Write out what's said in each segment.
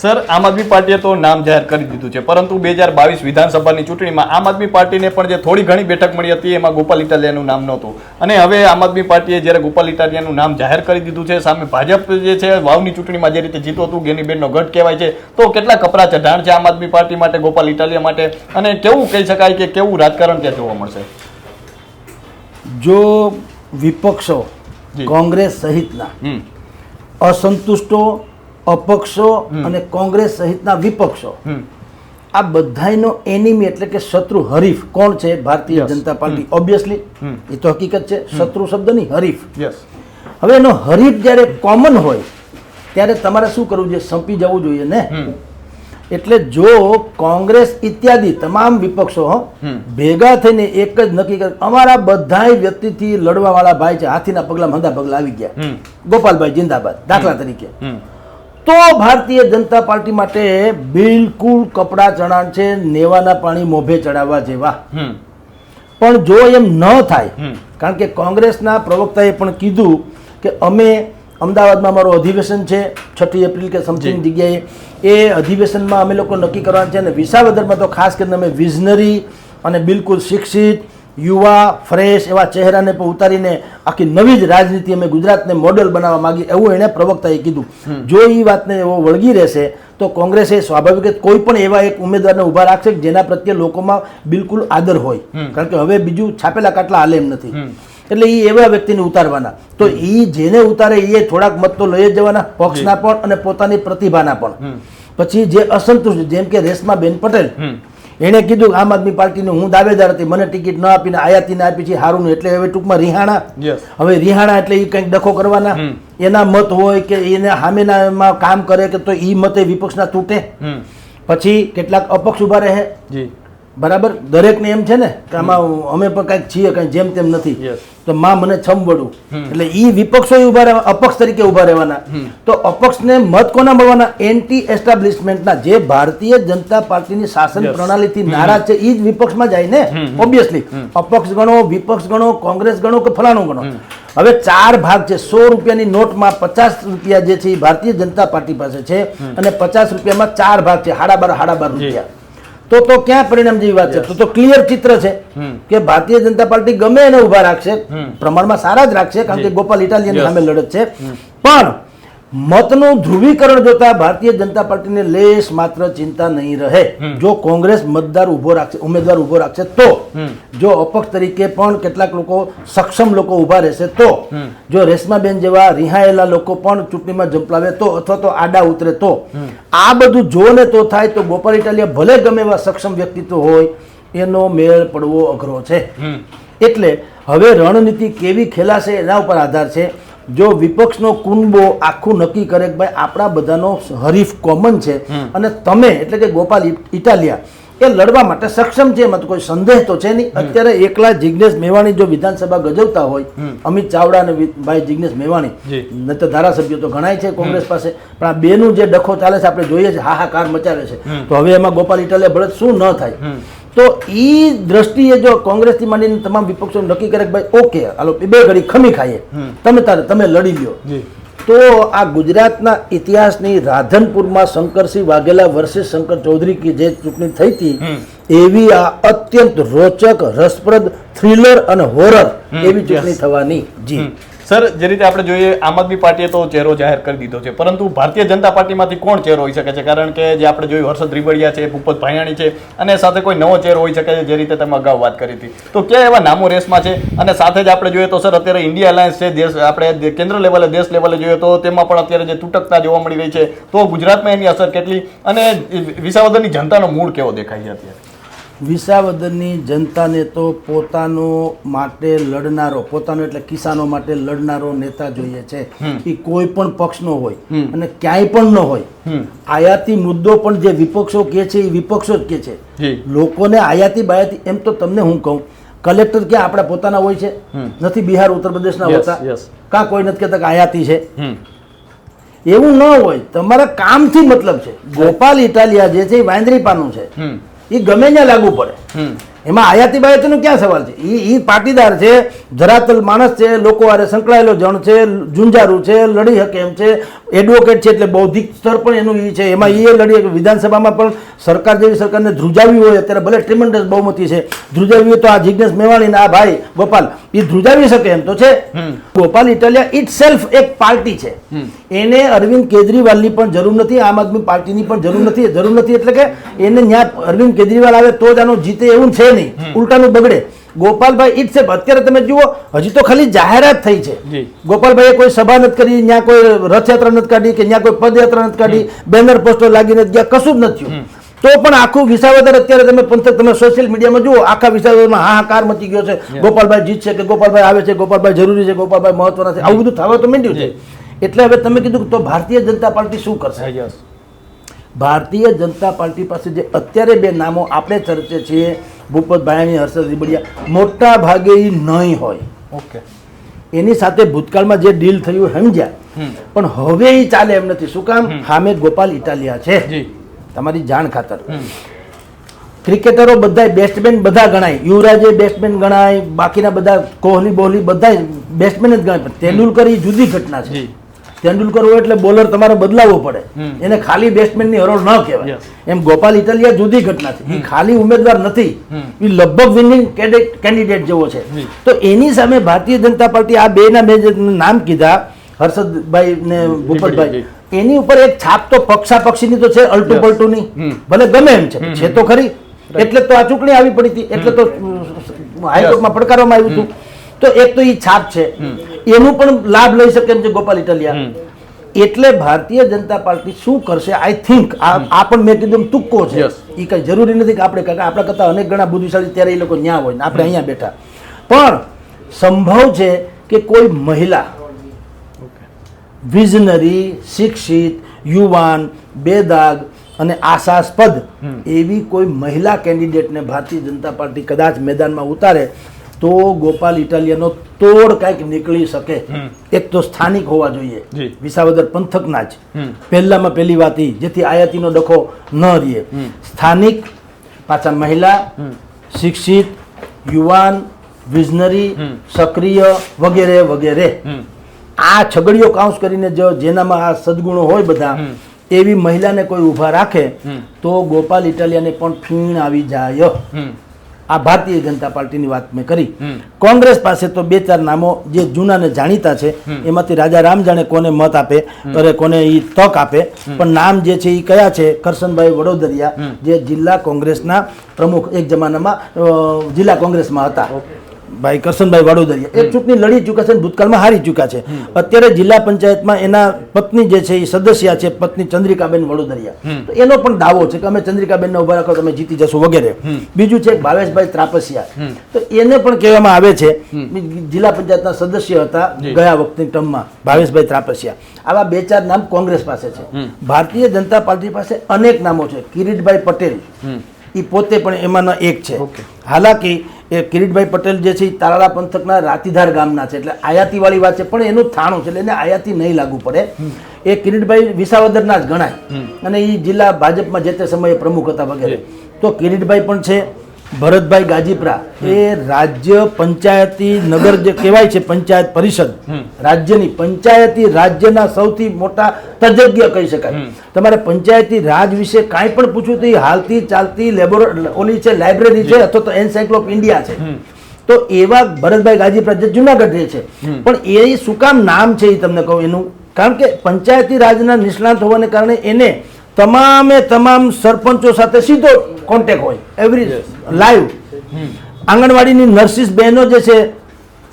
Sir આમ આદમી પાર્ટીએ તો નામ જાહેર કરી દીધું છે પરંતુ બે હજાર બાવીસ વિધાનસભાની ચૂંટણીમાં આમ આદમી પાર્ટીને પણ જે થોડી ઘણી બેઠક મળી હતી એમાં ગોપાલ ઇટાલિયાનું નામ નહોતું. અને હવે આમ આદમી પાર્ટીએ જ્યારે ગોપાલ ઇટાલિયાનું નામ જાહેર કરી દીધું છે સામે ભાજપ જે છે વાવની ચૂંટણીમાં જે રીતે જીતો હતું ગેનીબેનનો ગઢ કહેવાય છે તો કેટલા કપરા ચઢાણ છે આમ આદમી પાર્ટી માટે ગોપાલ ઇટાલિયા માટે? અને કેવું કહી શકાય કે કેવું રાજકારણ ત્યાં જોવા મળશે? જો વિપક્ષો કોંગ્રેસ સહિતના અસંતુષ્ટો અપક્ષો અને કોંગ્રેસ સહિતના વિપક્ષો. આ બધાનો એનિમી એટલે કે શત્રુ હરીફ. કોણ છે? ભારતીય જનતા પાર્ટી ઓબ્વિયસલી એ તો હકીકત છે. શત્રુ શબ્દની હરીફ. હવે એનો હરીફ જ્યારે કોમન હોય ત્યારે તમારે શું કરવું જોઈએ? સંપી જવું જોઈએ ને? એટલે જો કોંગ્રેસ ઇત્યાદિ તમામ વિપક્ષો. ભેગા થઈને એક જ નક્કી કરે અમારા બધાય વ્યક્તિથી લડવાવાળા ભાઈ છે હાથીના પગલા મંદા પગલા આવી ગયા. ગોપાલભાઈ જિંદાબાદ દાખલા તરીકે. તો ભારતીય જનતા પાર્ટી માટે બિલકુલ કપડા ચણાણ છે નેવાના પાણી મોભે ચડાવવા જેવા. પણ જો એમ ન થાય કારણ કે કોંગ્રેસના પ્રવક્તાએ પણ કીધું કે અમે અમદાવાદમાં અમારું અધિવેશન છે છઠ્ઠી એપ્રિલ કે સમથિંગ જગ્યાએ એ અધિવેશનમાં અમે લોકો નક્કી કરવાના છે અને વિસાવદરમાં તો ખાસ કરીને અમે વિઝનરી અને બિલકુલ શિક્ષિત યુવા ફ્રેશ એવા ચહેરાને પણ ઉતારીને આખી નવી જ રાજનીતિ અમે ગુજરાતને મોડેલ બનાવવા માંગીએ એવું એણે પ્રવક્તાએ કીધું. જો એ વાતને એવો વળગી રહેશે તો કોંગ્રેસે સ્વાભાવિક કોઈ પણ એવા એક ઉમેદવારને ઊભા રાખશે જેના પ્રત્યે લોકોમાં બિલકુલ આદર હોય. કારણ કે હવે બીજું છાપેલા કાટલા હાલે એમ નથી. એટલે એ એવા વ્યક્તિને ઉતારવાના. તો એ જેને ઉતારે એ થોડાક મત તો લઈ જ જવાના પક્ષના પણ અને પોતાની પ્રતિભાના પણ. પછી જે અસંતુષ્ટ જેમ કે રેશમા બેન પટેલ એણે કીધું આમ આદમી પાર્ટીનું હું દાવેદાર હતી મને ટિકિટ ન આપીને આયાતીને આપી છે હારું એટલે હવે ટૂંકમાં રિહાણા. હવે રિહાણા એટલે એ કંઈક ડખો કરવાના. એના મત હોય કે એને સામેનામાં કામ કરે કે તો એ મતે વિપક્ષના તૂટે. પછી કેટલાક અપક્ષ ઊભા રહે. બરાબર? દરેકને એમ છે ને કે આમાં અમે પણ કાંઈક છીએ કાંઈ જેમ તેમ નથી. તો માં મને છમવડું એટલે એ વિપક્ષો ઊભા રહેવા અપક્ષ તરીકે ઊભા રહેવાના. તો અપક્ષને મત કોના મળવાના? એન્ટી એસ્ટાબ્લિશમેન્ટના જે ભારતીય જનતા પાર્ટીની શાસન પ્રણાલીથી નારાજ છે એ જ વિપક્ષમાં જાય ને? ઓબ્વિયસલી અપક્ષ ગણો વિપક્ષ ગણો કોંગ્રેસ ગણો કે ફલાણું ગણો? હવે ચાર ભાગ છે. સો રૂપિયાની નોટમાં પચાસ રૂપિયા જે છે એ ભારતીય જનતા પાર્ટી પાસે છે અને પચાસ રૂપિયામાં ચાર ભાગ છે. હાડા બાર હાડા બાર રૂપિયા. તો તો ક્યાં પરિણામ જેવી વાત છે? તો તો ક્લિયર ચિત્ર છે કે ભારતીય જનતા પાર્ટી ગમે એને ઊભા રાખશે પ્રમાણમાં સારા જ રાખશે કારણ કે ગોપાલ ઇટાલિયન સામે લડત છે. પણ મતનું ધ્રુવીકરણ જોતા ભારતીય જનતા પાર્ટીને લેશ માત્ર ચિંતા નહીં રહે. જો કોંગ્રેસ મતદાર ઊભો રાખશે ઉમેદવાર ઊભો રાખશે તો. જો અપક્ષ તરીકે પણ કેટલાક લોકો સક્ષમ લોકો ઊભા રહેશે તો. જો રેશમાબેન જેવા રિહાયેલા લોકો પણ ચૂંટણીમાં ઝંપલાવે તો અથવા તો આડા ઉતરે તો. આ બધું જો ને તો થાય તો બોપર ઇટાલિયા ભલે ગમે એવા સક્ષમ વ્યક્તિત્વ હોય એનો મેળ પડવો અઘરો છે. એટલે હવે રણનીતિ કેવી ખેલાશે એના ઉપર આધાર છે. જો વિપક્ષનો કુંબો આખું નક્કી કરે કે ભાઈ આપણા બધાનો હરીફ કોમન છે અને તમે એટલે કે ગોપાલ ઇટાલિયા એ લડવા માટે સક્ષમ છે એમાં કોઈ સંદેહ તો છે નહીં. અત્યારે એકલા જિગ્નેશ મેવાણી જો વિધાનસભા ગજવતા હોય અમિત ચાવડા અને ભાઈ જિગ્નેશ મેવાણી. ન તો ધારાસભ્યો તો ઘણાય છે કોંગ્રેસ પાસે પણ આ બેનું જે ડખો ચાલે છે આપણે જોઈએ છે હાહાકાર મચાવે છે. તો હવે એમાં ગોપાલ ઇટાલિયા ભરત શું ન થાય? તો એ દ્રષ્ટિએ જો કોંગ્રેસથી માંડીને તમામ વિપક્ષો નક્કી કરે કે ભાઈ ઓકે હાલો બે ઘડી ખમી ખાઈએ. તમે તારે તમે લડી લ્યો. તો આ ગુજરાતના ઇતિહાસની રાધનપુરમાં શંકરસિંહ વાઘેલા વર્સિસ શંકર ચૌધરી કે જે ચૂંટણી થઈ હતી એવી આ અત્યંત રોચક રસપ્રદ થ્રિલર અને હોરર એવી ચૂંટણી થવાની. જી. સર, જે રીતે આપણે જોઈએ, આમ આદમી પાર્ટીએ તો ચહેરો જાહેર કરી દીધો છે, પરંતુ ભારતીય જનતા પાર્ટીમાંથી કોણ ચહેરો હોઈ શકે છે? કારણ કે જે આપણે જોયું, હર્ષદ રીબડિયા છે, ભૂપત ભાયાણી છે, અને સાથે કોઈ નવો ચહેરો હોઈ શકે છે, જે રીતે તમે અગાઉ વાત કરી હતી. તો ક્યાં એવા નામો રેસમાં છે? અને સાથે જ આપણે જોઈએ તો, સર, અત્યારે ઇન્ડિયા અલાયન્સ છે, દેશ, આપણે કેન્દ્ર લેવલે, દેશ લેવલે જોઈએ તો, તેમાં પણ અત્યારે જે તૂટકતા જોવા મળી રહી છે. તો ગુજરાતમાં એની અસર કેટલી? અને વિસાવદરની જનતાનો મૂળ કેવો દેખાય છે અત્યારે? વિસાવદરની જનતાને તો પોતાનો માટે લડનારો પોતાનો એટલે કિસાનો માટે લડનારો નેતા જોઈએ છે. એ કોઈ પણ પક્ષનો હોય અને ક્યાંય પણ ન હોય. આયાતી મુદ્દો પણ જે વિપક્ષો કે છે એ વિપક્ષો જ કે છે. લોકોને આયાતી બાયાતી એમ તો તમને હું કહું કલેક્ટર ક્યાં આપણા પોતાના હોય છે? નથી બિહાર ઉત્તર પ્રદેશના હોતા. કાં કોઈ નથી કહેતા કે આયાતી છે? એવું ન હોય તમારા કામથી મતલબ છે. ગોપાલ ઇટાલિયા જે છે એ વાંદરીપાનું છે. એ ગમે ત્યાં લાગુ પડે. એમાં આયાતી બાયાતીનો ક્યાં સવાલ છે? એ એ પાટીદાર છે ધરાતલ માણસ છે લોકો આરે સંકળાયેલો જણ છે ઝુંઝારું છે લડી શકે એમ છે એડવોકેટ છે એટલે બૌદ્ધિક સ્તર પણ એનું એ છે. એમાં એ લડીએ કે વિધાનસભામાં પણ સરકાર જેવી સરકારને ધ્રુજાવી હોય અત્યારે ભલે ટ્રિમેન્ડસ બહુમતી છે. ધ્રુજાવી હોય તો આ જિજ્ઞેશ મેવાણી ને આ ભાઈ ગોપાલ એ ધ્રુજાવી શકે એમ તો છે? ગોપાલ ઇટાલિયા ઇટ સેલ્ફ એક પાર્ટી છે. એને અરવિંદ કેજરીવાલની પણ જરૂર નથી આમ આદમી પાર્ટીની પણ જરૂર નથી જરૂર નથી. એટલે કે એને ત્યાં અરવિંદ કેજરીવાલ આવે તો જ આનો જીતે એવું છે નહીં. ઉલટાનું બગડે. ગોપાલભાઈ ઇટ સેલ્ફ અત્યારે તમે જુઓ હજી તો ખાલી જાહેરાત થઈ છે. ગોપાલભાઈએ કોઈ સભા નથી કરી ત્યાં કોઈ રથયાત્રા નથી કાઢી કે ત્યાં કોઈ પદયાત્રા નથી કાઢી બેનર પોસ્ટર લાગી નથી ગયા કશું જ નથી તો પણ આખું વિસાવદર અત્યારે તમે પંથક તમે સોશિયલ મીડિયામાં જુઓ આખા વિસાવદરમાં હાહાકાર મચી ગયો છે. ગોપાલભાઈ જીતશે કે ગોપાલભાઈ આવે છે ગોપાલભાઈ જરૂરી છે ગોપાલભાઈ મહત્વના છે આવું બધું થવા તો માંડ્યું છે. એટલે હવે તમે કીધું તો ભારતીય જનતા પાર્ટી શું કરશે? ભારતીય જનતા પાર્ટી પાસે જે અત્યારે બે નામો આપણે ચર્ચે છીએ ભૂપત ભાયાણી હર્ષદ રીબડિયા મોટા ભાગે એ નહીં હોય. ઓકે. એની સાથે ભૂતકાળમાં જે ડીલ થયું સમજ્યા? પણ હવે એ ચાલે એમ નથી. શું કામ? હામે. ગોપાલ ઇટાલિયા છે. તમારી જાણ ખાતર. ક્રિકેટરો બધા બેસ્ટમેન બધા ગણાય. યુવરાજે બેસ્ટમેન ગણાય બાકીના બધા કોહલી બોહલી બધા બેસ્ટમેન જ ગણાય. પણ તેંડુલકર એ જુદી ઘટના છે. તેંડુલકર હોય એટલે બોલર તમારે બદલાવવો પડે. એને ખાલી બેટ્સમેનની હરોળ ન કહેવાય. એમ ગોપાલ ઇટાલિયા જુદી ઘટના છે. એ ખાલી ઉમેદવાર નથી. એ લગભગ વિનિંગ કેન્ડિડેટ જેવો છે. તો એની સામે ભારતીય જનતા પાર્ટી આ બે ના મેં નામ કીધા હર્ષદભાઈ ને ભૂપતભાઈ એની ઉપર એક છાપ તો પક્ષા પક્ષીની તો છે અલટુ. પલટુની ભલે ગમે એમ છે. છે તો ખરી. એટલે તો આ ચૂંટણી આવી પડી હતી. એટલે તો હાઈકોર્ટમાં પડકારવામાં આવ્યું હતું. તો એક તો એ છાપ છે. એનું પણ લાભ લઈ શકે એમ છે ગોપાલ ઇટાલિયા. એટલે ભારતીય જનતા પાર્ટી શું કરશે? આઈ થિંક આ પણ મેં કીધું તુક્કો છે. એ કઈ જરૂરી નથી કે આપણે કાકા આપણા કરતા અનેક ગણા બુદ્ધિશાળી ત્યારે એ લોકો ન્યા હોય ને આપણે અહીંયા બેઠા. પણ સંભવ છે કે કોઈ મહિલા વિઝનરી શિક્ષિત યુવાન બેદાગ અને આશાસ્પદ એવી કોઈ મહિલા કેન્ડિડેટને ભારતીય જનતા પાર્ટી કદાચ મેદાનમાં ઉતારે તો ગોપાલ ઇટાલિયાનો તોડ કાંઈક નીકળી શકે. એક તો સ્થાનિક હોવા જોઈએ. વિસાવદર પંથકના જ. પહેલામાં પહેલી વાત જેથી આયાતીનો ડખો ન રહે સ્થાનિક પાછા મહિલા શિક્ષિત યુવાન વિઝનરી સક્રિય વગેરે વગેરે. આ છગડીયો કાઉન્સ કરીને જો જેનામાં આ સદગુણો હોય બધા એવી મહિલાને કોઈ ઊભા રાખે તો ગોપાલ ઇટાલિયાને પણ ફીણ આવી જાય. આ ભારતીય જનતા પાર્ટીની વાત મેં કરી. કોંગ્રેસ પાસે તો બે ચાર નામો જે જૂના ને જાણીતા છે એમાંથી રાજા રામ જાણે કોને મત આપે અરે કોને એ તક આપે પણ નામ જે છે એ કયા છે? કરશનભાઈ વડોદરિયા જે જિલ્લા કોંગ્રેસના પ્રમુખ એક જમાનામાં જિલ્લા કોંગ્રેસમાં હતા. ભાઈ કરશનભાઈ વડોદરિયા એ ચૂંટણી લડી ચૂક્યા છે ભૂતકાળમાં હારી ચૂક્યા છે. અત્યારે જિલ્લા પંચાયતમાં એના પત્ની જે છે એ સદસ્ય છે પત્ની ચંદ્રિકાબેન વડોદરિયા. તો એનો પણ દાવો છે કે અમે ચંદ્રિકાબેનને ઊભા રાખો તમે જીતી જશો વગેરે. બીજું છે ભાવેશભાઈ ત્રાપસિયા. તો એને પણ કહેવામાં આવે છે જિલ્લા પંચાયતના સદસ્ય હતા ગયા વખતની ટર્મમાં ભાવેશભાઈ ત્રાપસિયા. આવા બે ચાર નામ કોંગ્રેસ પાસે છે. ભારતીય જનતા પાર્ટી પાસે અનેક નામો છે. કિરીટભાઈ પટેલ. એ પોતે પણ એમાંના એક છે. હાલાકી એ કિરીટભાઈ પટેલ જે છે એ તારાળા પંથકના રાતીધાર ગામના છે. એટલે આયાતીવાળી વાત છે પણ એનું થાણું છે એટલે એને આયાતી નહીં લાગુ પડે. એ કિરીટભાઈ વિસાવદરના જ ગણાય. અને એ જિલ્લા ભાજપમાં જે તે સમયે પ્રમુખ હતા વગેરે. તો કિરીટભાઈ પણ છે ભરતભાઈ ગાજીપરા એ રાજ્ય પંચાયતી નગર જે કહેવાય છે પંચાયત પરિષદ રાજ્યની પંચાયતી રાજ્યના સૌથી મોટા તજજ્ઞ કહી શકાય. તમારે પંચાયતી રાજ વિશે કાંઈ પણ પૂછવું તો હાલતી ચાલતી લેબોર ઓલી છે લાઇબ્રેરી છે અથવા તો એનસાઇક્લોપ ઇન્ડિયા છે. તો એવા ભરતભાઈ ગાજીપરા જે જુનાગઢ રહે છે પણ એ શું કામ નામ છે એ તમને કહું એનું? કારણ કે પંચાયતી રાજના નિષ્ણાંત હોવાને કારણે એને તમામે તમામ સરપંચો સાથે સીધો કોન્ટેક હોય. એવરી લાઈવ આંગણવાડીની નર્સિસ બહેનો જે છે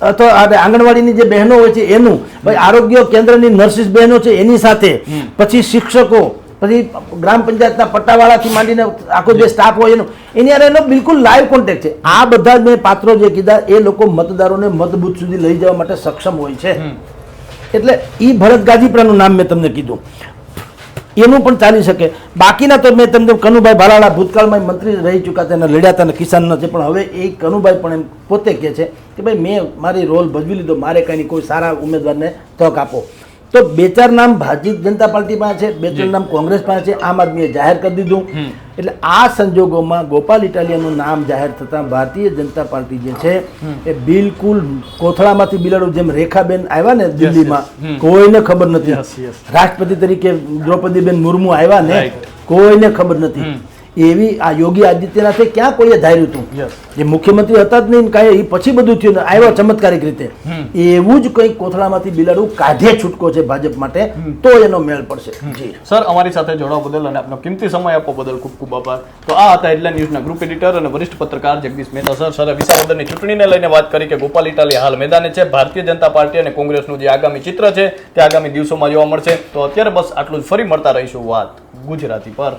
અથવા આંગણવાડીની જે બહેનો હોય છે એનું. ભાઈ આરોગ્ય કેન્દ્રની નર્સિસ બહેનો છે એની સાથે. પછી શિક્ષકો પછી ગ્રામ પંચાયતના પટ્ટાવાળાથી માંડીને આખો જે સ્ટાફ હોય એનો. એની હારે એનો બિલકુલ લાઈવ કોન્ટેક્ટ છે. આ બધા જ મેં પાત્રો જે કીધા એ લોકો મતદારોને મતબૂથ સુધી લઈ જવા માટે સક્ષમ હોય છે. એટલે એ ભરત ગાજીપરાનું નામ મેં તમને કીધું. એનું પણ ચાલી શકે. બાકીના તો મેં તમને કનુભાઈ ભાલાળા ભૂતકાળમાં મંત્રી રહી ચૂક્યા તેના લડ્યા હતા કિસાન છે, પણ હવે એ કનુભાઈ પણ એમ પોતે કહે છે કે ભાઈ મેં મારી રોલ ભજવી લીધો, મારે કંઈની કોઈ સારા ઉમેદવારને તક આપો. તો બે ચાર નામ ભારતીય જનતા પાર્ટી પાસે છે બે ચાર નામ કોંગ્રેસ પાસે છે આમ આદમીએ જાહેર કરી દીધું. એટલે આ સંજોગોમાં ગોપાલ ઇટાલિયાનું નામ જાહેર થતાં ભારતીય જનતા પાર્ટી જે છે એ બિલકુલ કોથળામાંથી બિલાડો જેમ રેખાબેન આવ્યા ને દિલ્હીમાં કોઈને ખબર નથી. રાષ્ટ્રપતિ તરીકે દ્રૌપદીબેન મુર્મુ આવ્યા ને કોઈને ખબર નથી. એવી આ યોગી આદિત્યનાથે ક્યાં કોઈએ ધાર્યું હતું? જે મુખ્યમંત્રી હતા જ નહીં કાંઈ એ પછી બધું થયું ને આવ્યો ચમત્કારિક રીતે. એવું જ કંઈક કોથળામાંથી બિલાડું કાઢે છૂટકો છે ભાજપ માટે તો એનો મેળ પડશે. જી. સર અમારી સાથે જોડાવા બદલ અને આપનો કિંમતી સમય આપવા બદલ ખૂબ ખૂબ આભાર. તો આ હતા હેડલાઇન ન્યૂઝના ગ્રુપ એડિટર અને વરિષ્ઠ પત્રકાર જગદીશ મહેતા. સર સર વિસાવદરની ચૂંટણીને લઈને વાત કરી કે ગોપાલ ઇટાલી હાલ મેદાને છે. ભારતીય જનતા પાર્ટી અને કોંગ્રેસનું જે આગામી ચિત્ર છે તે આગામી દિવસોમાં જોવા મળશે. તો અત્યારે બસ આટલું જ. ફરી મળતા રહીશું વાત ગુજરાતી પર.